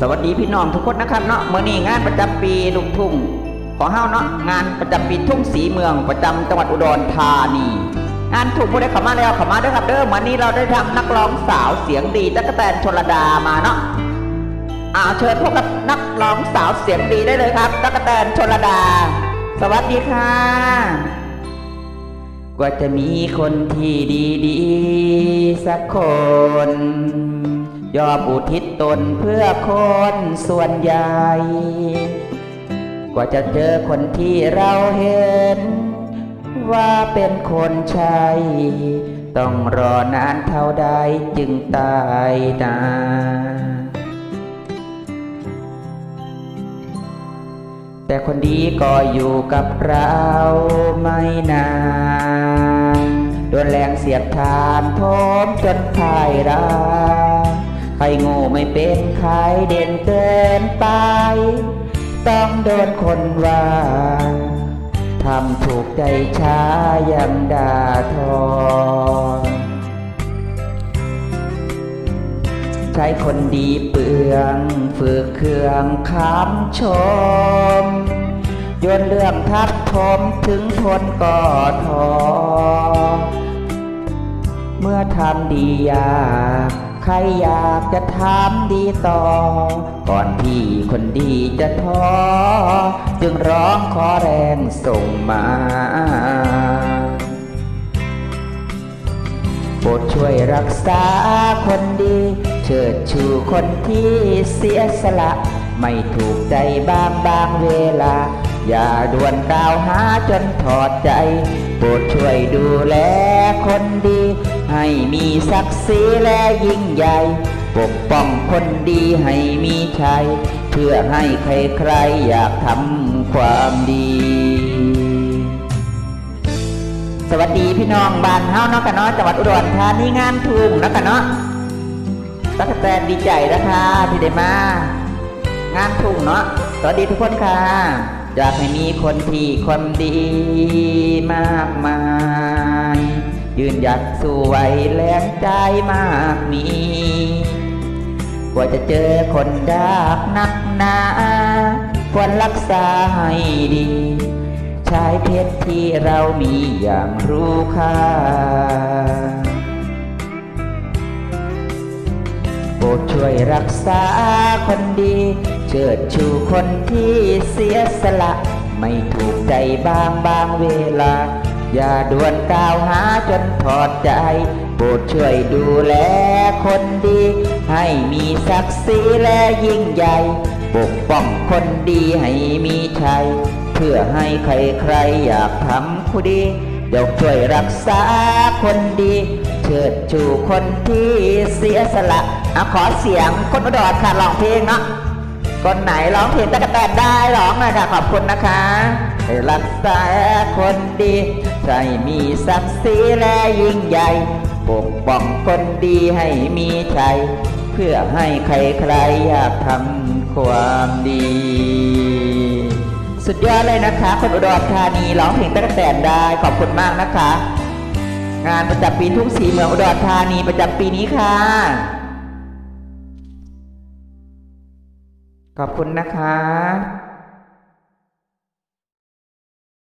สวัสดีพี่น้องทุกคนนะครับเนาะเมื่อนี้งานประจำปีลูกทุ่งของเฮาเนาะงานประจำปีทุ่งสีเมืองประจำจังหวัดอุดรธานีงานถูกผู้ได้ขมาแล้วเข้ามาด้อครับเด้อวันนี้เราได้ทำนักร้องสาวเสียงดีตั๊กแตนชลดามาเนาะอ่าเชิญพบกับนักร้องสาวเสียงดีได้เลยครับตั๊กแตนชลดา สวัสดีค่ะ กว่าจะมีคนที่ดีๆสักคน ยอมอุทิศตนเพื่อคนส่วนใหญ่ กว่าจะเจอคนที่เราเห็น ว่าเป็นคนใช่ต้องรอนานเท่าใดจึงตายนาแต่คนดีก็อยู่กับเราไม่นานโดนแรงเสียบทานทมจนพ่ายรา ใครโง่ไม่เป็นใครเด่นเกินไป ต้องโดนคนว่าทำถูกใจช้ายังด่าทอ ใช้คนดีเปลืองฝึกเครื่องคำชมโยนเรื่องทับทมถึงทนก็ทอ เมื่อทำดียาก ใครอยากจะทำดีต่อ ก่อนที่คนดีจะท้อ จึงร้องขอแรงส่งมาโปรดช่วยรักษาคนดี เชิดชูคนที่เสียสละ ไม่ถูกใจบางบางเวลา อย่าด่วนกล่าวหาจนถอดใจ โปรดช่วยดูแลคนดี ให้มีศักดิ์ศรีและยิ่งใหญ่ ปกป้องคนดีให้มีชัย เพื่อให้ใครๆอยากทำความดี สวัสดีพี่น้องบ้านเฮาเนาะกันเนาะจังหวัดอุดรธานีงานทุ่งเนาะกันเนาะตั๊กแตนดีใจนะคะที่ได้มางานทุ่งเนาะสวัสดีทุกคนค่ะ อยากให้มีคนที่คนดีมากมาย ยืนหยัดสู้ไหวแรงใจมากมี กว่าจะเจอคนดากนักหนาควรรักษาให้ดีชายเพชรที่เรามีอย่างรู้ค่าโปรดช่วยรักษาคนดี เชิดชูคนที่เสียสละ ไม่ถูกใจบางบางเวลา อย่าด่วนกล่าวหาจนถอดใจโปรดช่วยดูแลคนดี ให้มีศักดิ์ศรีและยิ่งใหญ่ ปกป้องคนดีให้มีชัย เพื่อให้ใครๆอยากทำผู้ดีเดี๋ยวช่วยรักษาคนดี เชิดชูคนที่เสียสละอขอเสียงคนอุดรค่ะร้องเพลงเนาะ คนไหนร้องเพลงตะกะแตนได้ร้องหน่อยค่ะขอบคุณนะคะรักษาคนดีใจมีศักดิ์ศรีและยิ่งใหญ่ปกป้องคนดีให้มีชัย เพื่อให้ใครๆอยากทำความดี สุดยอดเลยนะคะ คนอุดรธานีร้องเพลงตะกะแตนได้ขอบคุณมากนะคะ งานประจำปีทุ่งสีเมืองอุดรธานีประจำปีนี้ค่ะ ขอบคุณนะคะ